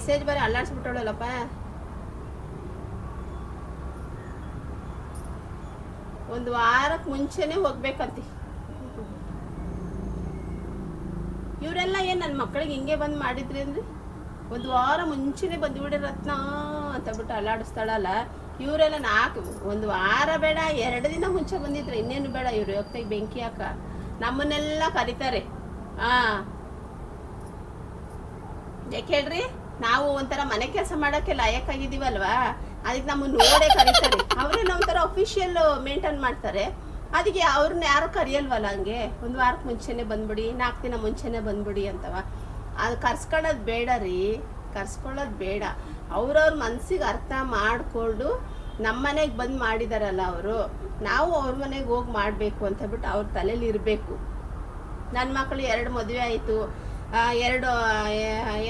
Message ಬರೀ ಅಲ್ಲಾಡ್ಸ್ಬಿಟ್ಟಳಲ್ಲಪ್ಪ ಒಂದು ವಾರಕ್ಕೆ ಮುಂಚೆನೆ ಹೋಗ್ಬೇಕಂತಿ. ಇವರೆಲ್ಲ ಏನು ನನ್ನ ಮಕ್ಕಳಿಗೆ ಹಿಂಗೆ ಬಂದು ಮಾಡಿದ್ರಿ ಅಂದ್ರೆ? ಒಂದು ವಾರ ಮುಂಚೆನೆ ಬಂದ್ಬಿಡಿ ರತ್ನ ಅಂತ ಬಿಟ್ಟು ಅಲ್ಲಾಡಿಸ್ತಾಳಲ್ಲ. ಇವರೆಲ್ಲ ನಾಲ್ಕು ಒಂದು ವಾರ ಬೇಡ, ಎರಡು ದಿನ ಮುಂಚೆ ಬಂದಿದ್ರೆ ಇನ್ನೇನು ಬೇಡ, ಇವ್ರು ಹೋಗ್ತಾಗ ಬೆಂಕಿ ಹಾಕ. ನಮ್ಮನ್ನೆಲ್ಲ ಕರೀತಾರೆ. ಹಾ ಯಾಕೆ ಹೇಳ್ರಿ? ನಾವು ಒಂಥರ ಮನೆ ಕೆಲಸ ಮಾಡೋಕ್ಕೆ ಲಾಯಕ್ಕಾಗಿದ್ದೀವಲ್ವಾ ಅದಕ್ಕೆ ನಮ್ಮ ನೋಡೇ ಕರೀತಾರೆ. ಅವರೇ ಒಂಥರ ಅಫಿಷಿಯಲ್ ಮೇಂಟೈನ್ ಮಾಡ್ತಾರೆ. ಅದಕ್ಕೆ ಅವ್ರನ್ನ ಯಾರು ಕರೆಯಲ್ವಲ್ಲ ಹಂಗೆ? ಒಂದು ವಾರಕ್ಕೆ ಮುಂಚೆನೆ ಬಂದ್ಬಿಡಿ, ನಾಲ್ಕು ದಿನ ಮುಂಚೆನೆ ಬಂದ್ಬಿಡಿ ಅಂತವ. ಅದು ಕರ್ಸ್ಕೊಳ್ಳೋದು ಬೇಡ ರೀ. ಕರ್ಸ್ಕೊಳ್ಳೋದು ಬೇಡ. ಅವ್ರವ್ರ ಮನಸ್ಸಿಗೆ ಅರ್ಥ ಮಾಡಿಕೊಂಡು ನಮ್ಮ ಮನೆಗೆ ಬಂದು ಮಾಡಿದಾರಲ್ಲ ಅವರು, ನಾವು ಅವ್ರ ಮನೆಗೆ ಹೋಗಿ ಮಾಡಬೇಕು ಅಂತ ಬಿಟ್ಟು ಅವ್ರ ತಲೆಯಲ್ಲಿ ಇರಬೇಕು. ನನ್ನ ಮಕ್ಕಳು ಎರಡು ಮದುವೆ ಆಯಿತು. ಎರಡು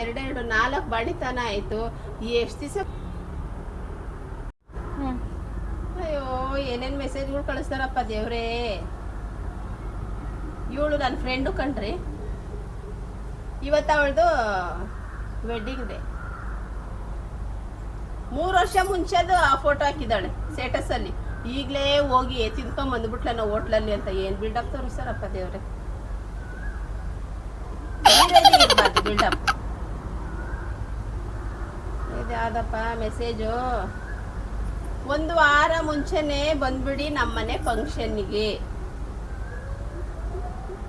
ಎರಡೆರಡು ನಾಲ್ಕು ಬಡಿತನ ಆಯಿತು. ಎಷ್ಟು ದಿವಸ ಅಯ್ಯೋ ಏನೇನು ಮೆಸೇಜ್ಗಳು ಕಳಿಸ್ತಾರಪ್ಪ ದೇವ್ರೇ. ಇವಳು ನನ್ನ ಫ್ರೆಂಡು ಕಣ್ರಿ. ಇವತ್ತು ಅವಳದು ವೆಡ್ಡಿಂಗ್ ಡೇ ಮೂರು ವರ್ಷ ಮುಂಚೆದು ಆ ಫೋಟೋ ಹಾಕಿದ್ದಾಳೆ ಸ್ಟೇಟಸಲ್ಲಿ ಈಗಲೇ ಹೋಗಿ ತಿನ್ಕೊಂಡ್ ಬಂದ್ಬಿಟ್ಲ ನಾವು ಹೋಟ್ಲಲ್ಲಿ ಅಂತ. ಏನು ಬಿಲ್ಡಪ್ ತೋರಿಸ್ತಾರಪ್ಪ ದೇವ್ರೆ. ಬಿಲ್ಡಪ್ ಇದ್ಯಾವ್ದಪ್ಪ ಮೆಸೇಜು ಒಂದು ವಾರ ಮುಂಚೆನೆ ಬಂದ್ಬಿಡಿ ನಮ್ಮನೆ ಫಂಕ್ಷನ್ನಿಗೆ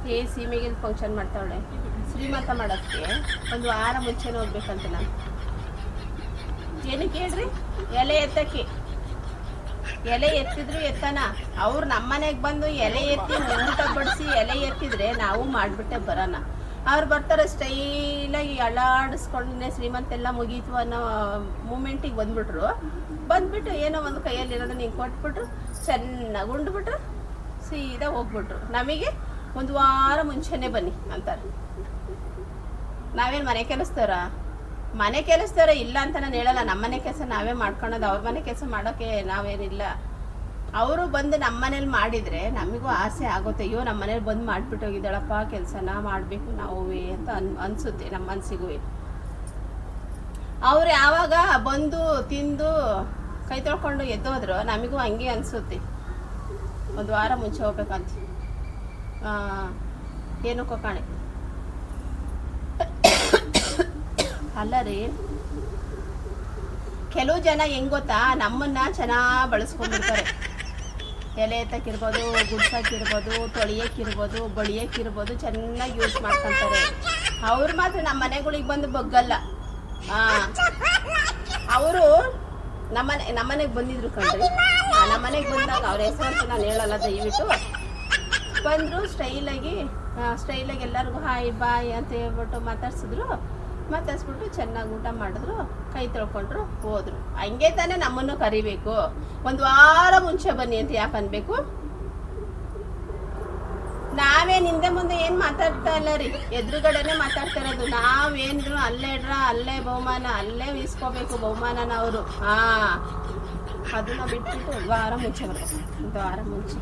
ಏ, ಸೀಮೆಗೆ ಫಂಕ್ಷನ್ ಮಾಡ್ತಾವಳೆ. ಶ್ರೀಮಂತ ಮಾಡೋಕ್ಕೆ ಒಂದು ವಾರ ಮುಂಚೆನೆ ಹೋಗ್ಬೇಕಂತ ನಾನು ಏನಕ್ಕೆ ಹೇಳ್ರಿ? ಎಲೆ ಎತ್ತಕ್ಕೆ. ಎಲೆ ಎತ್ತಿದ್ರು ಎತ್ತನ. ಅವ್ರು ನಮ್ಮನೆಗೆ ಬಂದು ಎಲೆ ಎತ್ತಿ ಊಟ ಬಡಿಸಿ ಎಲೆ ಎತ್ತಿದ್ರೆ ನಾವು ಮಾಡಿಬಿಟ್ಟೆ ಬರೋಣ. ಅವ್ರು ಬರ್ತಾರೆ ಸ್ಟೈಲಾಗಿ ಅಳಾಡಿಸ್ಕೊಂಡೇ ಶ್ರೀಮಂತ ಎಲ್ಲ ಮುಗೀತು ಅನ್ನೋ ಮೂಮೆಂಟಿಗೆ ಬಂದ್ಬಿಟ್ರು. ಬಂದ್ಬಿಟ್ಟು ಏನೋ ಒಂದು ಕೈಯಲ್ಲಿ ಇರೋದನ್ನ ಹಿಂಗೆ ಕೊಟ್ಬಿಟ್ರು. ಚೆನ್ನಾಗಿ ಉಂಡ್ಬಿಟ್ರು. ಸೀದಾ ಹೋಗ್ಬಿಟ್ರು. ನಮಗೆ ಒಂದು ವಾರ ಮುಂಚೆನೆ ಬನ್ನಿ ಅಂತಾರೆ. ನಾವೇನು ಮನೆ ಕೆಲಸದವ್ರ? ಮನೆ ಕೆಲಸದವ್ರ ಇಲ್ಲ ಅಂತ ನಾನು ಹೇಳಲ್ಲ. ನಮ್ಮ ಮನೆ ಕೆಲಸ ನಾವೇ ಮಾಡ್ಕೊಳೋದು. ಅವ್ರ ಮನೆ ಕೆಲಸ ಮಾಡೋಕ್ಕೆ ನಾವೇನಿಲ್ಲ. ಅವರು ಬಂದು ನಮ್ಮ ಮನೇಲಿ ಮಾಡಿದರೆ ನಮಗೂ ಆಸೆ ಆಗುತ್ತೆ, ಅಯ್ಯೋ, ನಮ್ಮ ಮನೇಲಿ ಬಂದು ಮಾಡಿಬಿಟ್ಟು ಹೋಗಿದ್ದಾಳಪ್ಪ, ಕೆಲಸನ ಮಾಡಬೇಕು ನಾವು ಅಂತ ಅನ್, ಅನಿಸುತ್ತೆ ನಮ್ಮ ಮನಸ್ಸಿಗೂ ಅವ್ರು ಯಾವಾಗ ಬಂದು ತಿಂದು ಕೈ ತೊಳ್ಕೊಂಡು ಎದ್ದೋದ್ರು ನಮಗೂ ಹಂಗೆ ಅನಿಸುತ್ತೆ. ಒಂದು ವಾರ ಮುಂಚೆ ಹೋಗ್ಬೇಕಂತ. ಏನಕ್ಕೋ ಕಾಣೆ. ಅಲ್ಲ ರೀ, ಕೆಲವು ಜನ ಹೆಂಗ್ ಗೊತ್ತಾ, ನಮ್ಮನ್ನ ಚೆನ್ನಾಗಿ ಬಳಸ್ಕೊಂಡಿರ್ತಾರೆ. ಎಲೆ ಎತ್ತಕ್ಕಿರ್ಬೋದು ಗುಡ್ಸಕ್ಕಿರ್ಬೋದು ತೊಳಿಯಕ್ಕಿರ್ಬೋದು ಬಳಿಯಕ್ಕಿರ್ಬೋದು ಚೆನ್ನಾಗಿ ಯೂಸ್ ಮಾಡ್ಕೊಂತಾರೆ. ಅವ್ರು ಮಾತ್ರ ನಮ್ಮ ಮನೆಗಳಿಗೆ ಬಂದು ಬಗ್ಗಲ್ಲ. ಅವರು ನಮ್ಮನೆ ನಮ್ಮನೆಗೆ ಬಂದಿದ್ರು ಕಣ್ರಿ. ನಮ್ಮನೆಗೆ ಬಂದಾಗ ಅವ್ರ ಹೆಸರು ನಾನು ಹೇಳಲ್ಲ, ದಯವಿಟ್ಟು. ಬಂದರು ಸ್ಟೈಲಾಗಿ ಸ್ಟೈಲಾಗಿ ಎಲ್ಲರಿಗೂ ಹಾಯ್ ಬಾಯ್ ಅಂತ ಹೇಳ್ಬಿಟ್ಟು ಮಾತಾಡ್ಸಿದ್ರು. ಮಾತಾಡ್ಸ್ಬಿಟ್ಟು ಚೆನ್ನಾಗಿ ಊಟ ಮಾಡಿದ್ರು, ಕೈ ತೊಳ್ಕೊಂಡ್ರು, ಹೋದ್ರು. ಹಂಗೆ ತಾನೇ ನಮ್ಮನ್ನು ಕರಿಬೇಕು. ಒಂದು ವಾರ ಮುಂಚೆ ಬನ್ನಿ ಅಂತ ಯಾಕೆ ಅನ್ಬೇಕು? ನಾವೇ ಹಿಂದೆ ಮುಂದೆ ಏನು ಮಾತಾಡ್ತಾ ಇಲ್ಲ ರೀ. ಎದುರುಗಡೆನೆ ಮಾತಾಡ್ತಾ ಇರೋದು. ನಾವೇನ್ರು ಅಲ್ಲೇ ಇಡ್ರ ಅಲ್ಲೇ ಬಹುಮಾನ, ಅಲ್ಲೇ ಇಸ್ಕೋಬೇಕು ಬಹುಮಾನನ ಅವರು. ಹಾ. ಅದನ್ನ ಬಿಟ್ಬಿಟ್ಟು ವಾರ ಮುಂಚೆ ಬರ್ತಾರೆ ಒಂದು ವಾರ ಮುಂಚೆ.